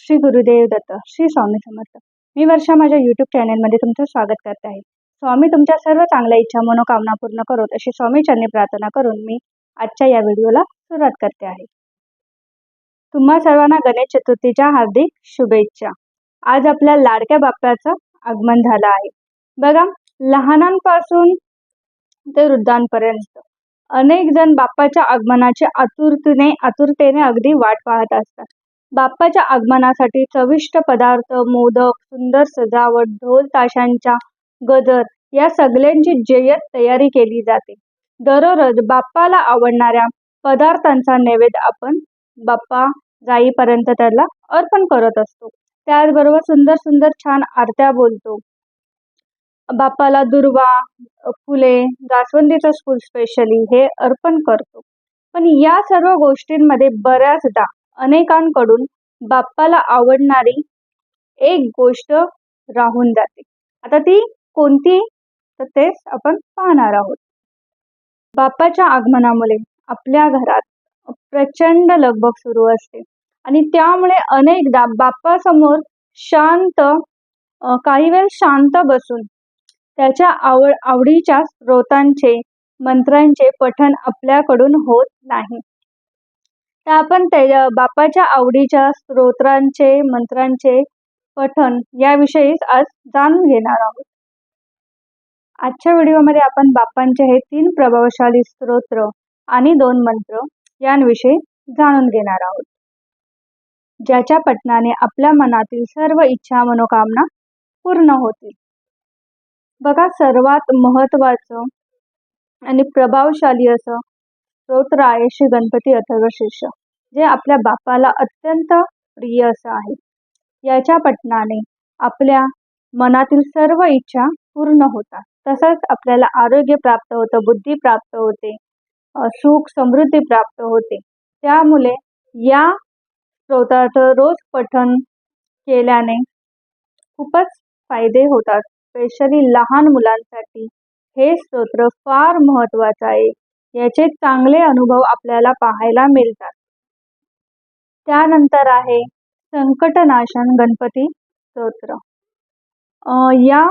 श्री गुरुदेव दत्त श्री स्वामी समर्थ. मी वर्षा माझ्या यूट्यूब चॅनलमध्ये तुमचं स्वागत करते आहे. स्वामी तुमच्या सर्व चांगल्या इच्छा मनोकामना पूर्ण करोत अशी स्वामीच्यांनी प्रार्थना करून मी आजच्या या व्हिडिओला सुरुवात करते आहे. तुम्हा सर्वांना गणेश चतुर्थीच्या हार्दिक शुभेच्छा. आज आपल्या लाडक्या बाप्पाचं आगमन झालं आहे. बघा लहानांपासून ते वृद्धांपर्यंत अनेक जण बाप्पाच्या आगमनाची आतुरतेने आतुरतेने अगदी वाट पाहत असतात. बाप्पाच्या आगमनासाठी चविष्ट पदार्थ मोदक सुंदर सजावट ढोल ताशांच्या गजर या सगळ्यांची जय्यत तयारी केली जाते. दररोज बाप्पाला आवडणाऱ्या पदार्थांचा नैवेद्य आपण बाप्पा जाईपर्यंत त्याला अर्पण करत असतो. त्याचबरोबर सुंदर सुंदर छान आरत्या बोलतो. बाप्पाला दुर्वा फुले जास्वंदीचं फूल स्पेशली हे अर्पण करतो. पण या सर्व गोष्टींमध्ये बऱ्याचदा अनेकांकडून बाप्पाला आवडणारी एक गोष्ट राहून जाते. आता ती कोणती? तर तेच आपण पाहणार आहोत. बाप्पाच्या आगमनामुळे आपल्या घरात प्रचंड लगबग सुरू असते. आणि त्यामुळे अनेकदा बाप्पासमोर शांत काही वेळ शांत बसून त्याच्या आवड आवडीच्या स्रोतांचे मंत्रांचे पठण आपल्याकडून होत नाही. तर आपण त्या बापाच्या आवडीच्या स्तोत्रांचे मंत्रांचे पठण याविषयीच आज जाणून घेणार आहोत. आजच्या व्हिडिओमध्ये आपण बाप्पांचे हे तीन प्रभावशाली स्तोत्र आणि दोन मंत्र यांविषयी जाणून घेणार आहोत. ज्याच्या पठणाने आपल्या मनातील सर्व इच्छा मनोकामना पूर्ण होतील. बघा सर्वात महत्वाचं आणि प्रभावशाली असं स्तोत्र आहे गणपती अथर्वशिष्य जे आपल्या बापाला अत्यंत प्रिय असं आहे. याच्या पठणाने आपल्या मनातील सर्व इच्छा पूर्ण होतात. तसंच आपल्याला आरोग्य प्राप्त होतं बुद्धी प्राप्त होते सुख समृद्धी प्राप्त होते. त्यामुळे या स्तोत्राचं रोज पठण केल्याने खूपच फायदे होतात स्पेशली लहान मुलांसाठी. हे स्तोत्र फार महत्त्वाचं आहे. याचे चांगले अनुभव आपल्याला पाहायला मिळतात. त्यानंतर आहे संकटनाशन गणपती स्तोत्र. या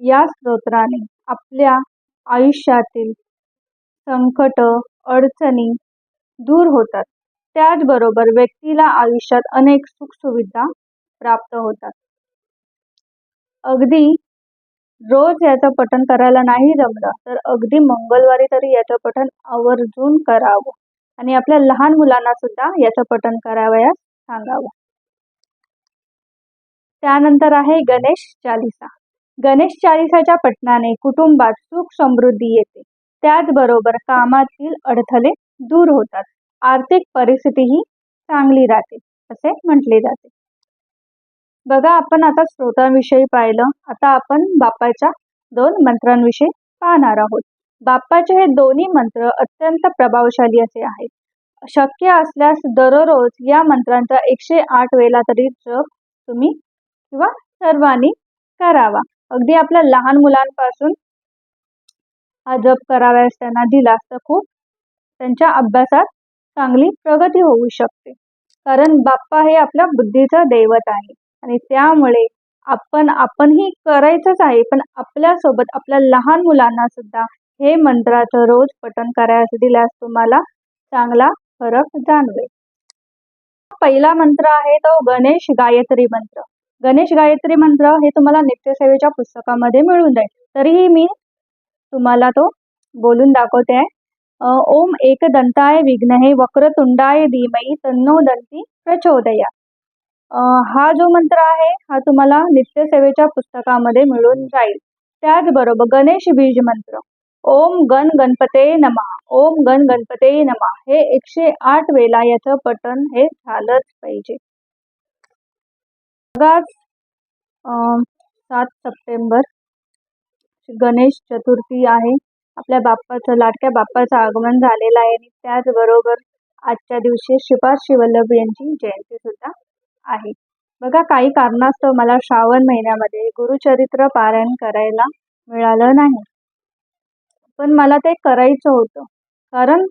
या स्तोत्राने आपल्या आयुष्यातील संकट अडचणी दूर होतात. त्याचबरोबर व्यक्तीला आयुष्यात अनेक सुखसुविधा प्राप्त होतात. अगदी रोज याचं पठण करायला नाही जमलं तर अगदी मंगळवारी तरी याचं पठण आवर्जून करावं. आणि आपल्या लहान मुलांना सुद्धा याचं पठण करावयास सांगावं. त्यानंतर आहे गणेश चालिसा. गणेश चालिसाच्या पठणाने कुटुंबात सुख समृद्धी येते. त्याचबरोबर कामातील अडथळे दूर होतात. आर्थिक परिस्थितीही चांगली राहते असे म्हटले जाते. बघा आपण आता स्रोतांविषयी पाहिलं. आता आपण बाप्पाच्या दोन मंत्रांविषयी पाहणार आहोत. बाप्पाचे हे दोन्ही मंत्र अत्यंत प्रभावशाली असे आहेत. शक्य असल्यास दररोज या मंत्रांचा एकशे आठ वेळा तरी जप तुम्ही किंवा सर्वांनी करावा. अगदी आपल्या लहान मुलांपासून हा जप करावयास त्यांना दिला तर खूप त्यांच्या अभ्यासात चांगली प्रगती होऊ शकते. कारण बाप्पा हे आपल्या बुद्धीचं दैवत आहे आणि त्यामुळे आपण आपणही करायचंच आहे. पण आपल्यासोबत आपल्या लहान मुलांना सुद्धा हे मंत्राचं रोज पठण करायला दिल्यास तुम्हाला चांगला फरक जाणवेल. पहिला मंत्र आहे तो गणेश गायत्री मंत्र. गणेश गायत्री मंत्र हे तुम्हाला नित्यसेवेच्या पुस्तकामध्ये मिळून जाईल. तरीही मी तुम्हाला तो बोलून दाखवते. आहे ओम एक दंताय विघ्न हे वक्रतुंडाय धीमयी तन्नो दंती प्रचोदया हा जो मंत्र आहे हा तुम्हाला नित्यसेवेच्या पुस्तकामध्ये मिळून जाईल. त्याचबरोबर गणेश बीज मंत्र. ओम गण गणपते नमा ओम गण गणपते नमा. हे एकशे आठ वेळा याचं पठण हे झालंच पाहिजे. सात सप्टेंबर गणेश चतुर्थी आहे. आपल्या बाप्पाचं लाडक्या बाप्पाचं आगमन झालेलं आहे आणि त्याचबरोबर आजच्या दिवशी शिपार वल्लभ यांची जयंती सुद्धा आहे. बघा काही कारणास्तव मला श्रावण महिन्यामध्ये गुरुचरित्र पारायण करायला मिळालं नाही. पण मला ते करायचं होतं. कारण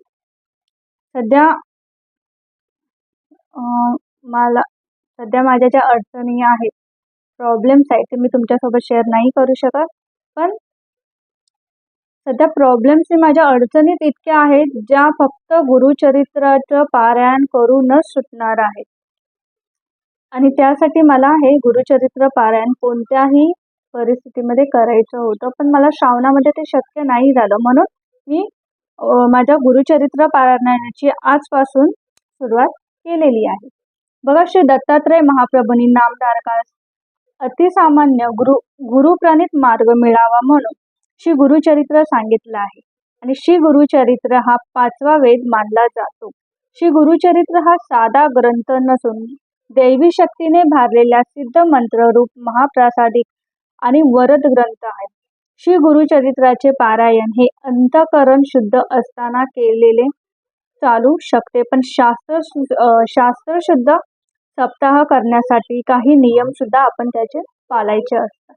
सध्या मला सध्या माझ्या ज्या अडचणी आहेत प्रॉब्लेम्स आहेत ते मी तुमच्यासोबत शेअर नाही करू शकत. पण सध्या प्रॉब्लेम्स हे माझ्या अडचणीत इतक्या आहेत ज्या फक्त गुरुचरित्राचं पारायण करूनच सुटणार आहेत. आणि त्यासाठी मला हे गुरुचरित्र पारायण कोणत्याही परिस्थितीमध्ये करायचं होतं. पण मला श्रावणामध्ये ते शक्य नाही झालं. म्हणून मी माझ्या गुरुचरित्र पारायणाची आजपासून सुरुवात केलेली आहे. बघा श्री दत्तात्रय महाप्रभूंनी नामधारकास अतिसामान्य गुरु गुरुप्रणित मार्ग मिळावा म्हणून श्री गुरुचरित्र सांगितलं आहे. आणि श्री गुरुचरित्र हा पाचवा वेद मानला जातो. श्री गुरुचरित्र हा साधा ग्रंथ नसून दैवी शक्तीने भारलेला सिद्ध मंत्ररूप महाप्रासादिक आणि वरद ग्रंथ आहे श्री गुरुचरित्राचे पारायण हे अंतकरण शुद्ध असताना केलेले चालू शकते. पण शास्त्र शु- शुद्ध शास्त्रशुद्ध सप्ताह करण्यासाठी काही नियम सुद्धा आपण त्याचे पाळायचे असतात.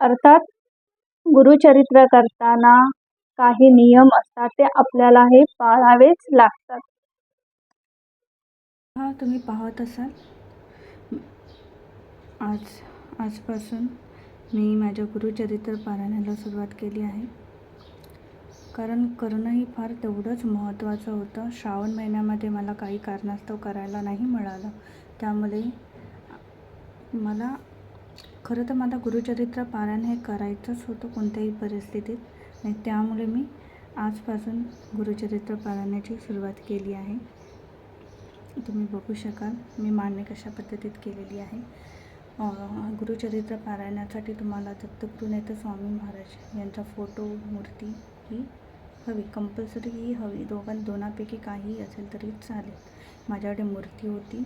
अर्थात गुरुचरित्र करताना काही नियम असतात ते आपल्याला हे पाळावेच लागतात. हा तुम्ही पाहत असाल. आज आजपासून मी माझ्या गुरुचरित्र पारायणाला सुरुवात केली आहे. कारण करणंही फार तेवढंच महत्त्वाचं होतं. श्रावण महिन्यामध्ये मला काही कारणास्तव करायला नाही मिळालं. त्यामुळे मला खरं तर मला गुरुचरित्र पारायण हे करायचंच होतं कोणत्याही परिस्थितीत. आणि त्यामुळे मी आजपासून गुरुचरित्र पारायणाची सुरुवात केली आहे. तुम्ही बघू शकाल मी मांडणी कशा पद्धतीत केलेली आहे. गुरुचरित्र पारायणासाठी तुम्हाला दत्तगुरू स्वामी महाराज यांचा फोटो मूर्ती ही हवी. कंपल्सरी ही हवी. दोघां दोनापैकी काहीही असेल तरी चालेल. माझ्याकडे मूर्ती होती.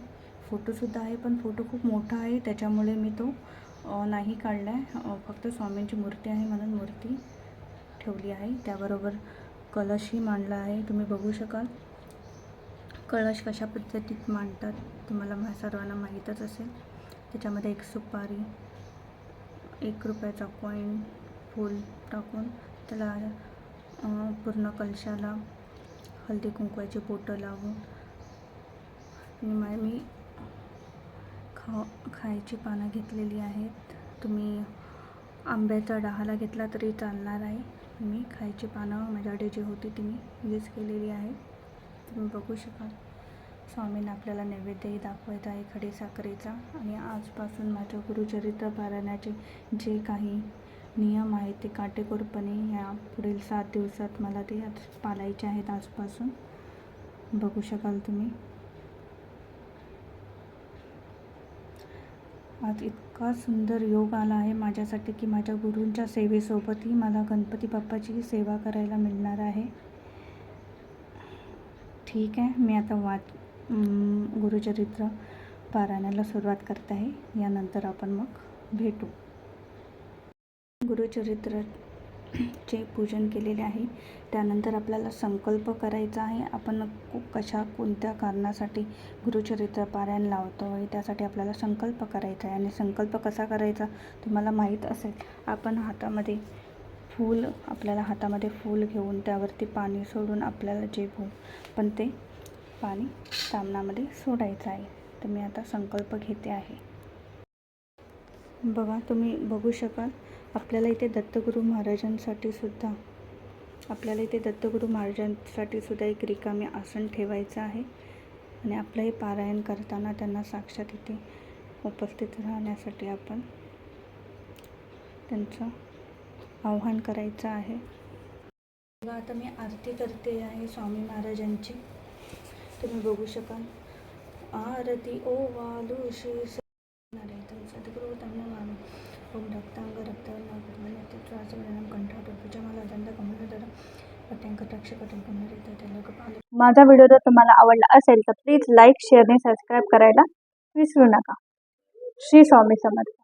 फोटोसुद्धा आहे पण फोटो खूप मोठा आहे. त्याच्यामुळे मी तो नाही काढला आहे फक्त स्वामींची मूर्ती आहे म्हणून मूर्ती ठेवली आहे. त्याबरोबर कलशही मांडला आहे. तुम्ही बघू शकाल. कळश कशा पद्धतीत मांडतात तुम्हाला मा सर्वांना माहीतच असेल. त्याच्यामध्ये एक सुपारी एक रुपयाचा कॉईन फूल टाकून त्याला पूर्ण कलशाला हळदी कुंकवाची बोटं लावून आणि मा मी खा खायची पानं घेतलेली आहेत. तुम्ही आंब्याचा डहाला घेतला तरी चालणार आहे. मी खायची पानं माझ्याकडे जी होती ती मी यूज केलेली आहे. तुम्ही बघू शकाल. स्वामींना आपल्याला नैवेद्यही दाखवायचा आहे खडे साखरेचा आणि आजपासून माझ्या गुरुचरित्र पारायणाचे जे काही नियम आहेत ते काटेकोरपणे ह्या पुढील सात दिवसात मला ते आज पालायचे आहेत आजपासून. बघू शकाल तुम्ही. आज इतका सुंदर योग आला आहे माझ्यासाठी की माझ्या गुरूंच्या सेवेसोबतही मला गणपती बाप्पाची सेवा करायला मिळणार आहे. ठीक आहे. मी आता वाच गुरुचरित्र पारायणाला सुरुवात करत आहे. यानंतर आपण मग भेटू. गुरुचरित्रचे पूजन केलेले आहे. त्यानंतर आपल्याला संकल्प करायचा आहे. आपण कु- कशा कोणत्या कारणासाठी गुरुचरित्र पारायण लावतो आहे त्यासाठी आपल्याला संकल्प करायचा आहे. आणि संकल्प कसा करायचा तुम्हाला माहीत असेल आपण हातामध्ये फूल आपल्याला हातामध्ये फूल घेऊन त्यावरती पाणी सोडून आपल्याला जे भो पण ते पाणी सामनामध्ये सोडायचं आहे. तर मी आता संकल्प घेते आहे. बघा तुम्ही बघू शकाल आपल्याला इथे दत्तगुरू महाराजांसाठी सुद्धा आपल्याला इथे दत्तगुरू महाराजांसाठी सुद्धा एक रिकामी आसन ठेवायचं आहे. आणि आपलं हे पारायण करताना त्यांना साक्षात इथे उपस्थित राहण्यासाठी आपण त्यांचं आव्हान करायचं आहे. बघा आता मी आरती करते आहे स्वामी महाराजांची. तुम्ही बघू शकाल. आरती ओ वालू श्री ओम रक्तांग टक्ष कटन पुनरित लोक पाल माझा व्हिडिओ जर तुम्हाला आवडला असेल तर प्लीज लाईक शेअर आणि सबस्क्राईब करायला विसरू नका. श्री स्वामी समर्थ.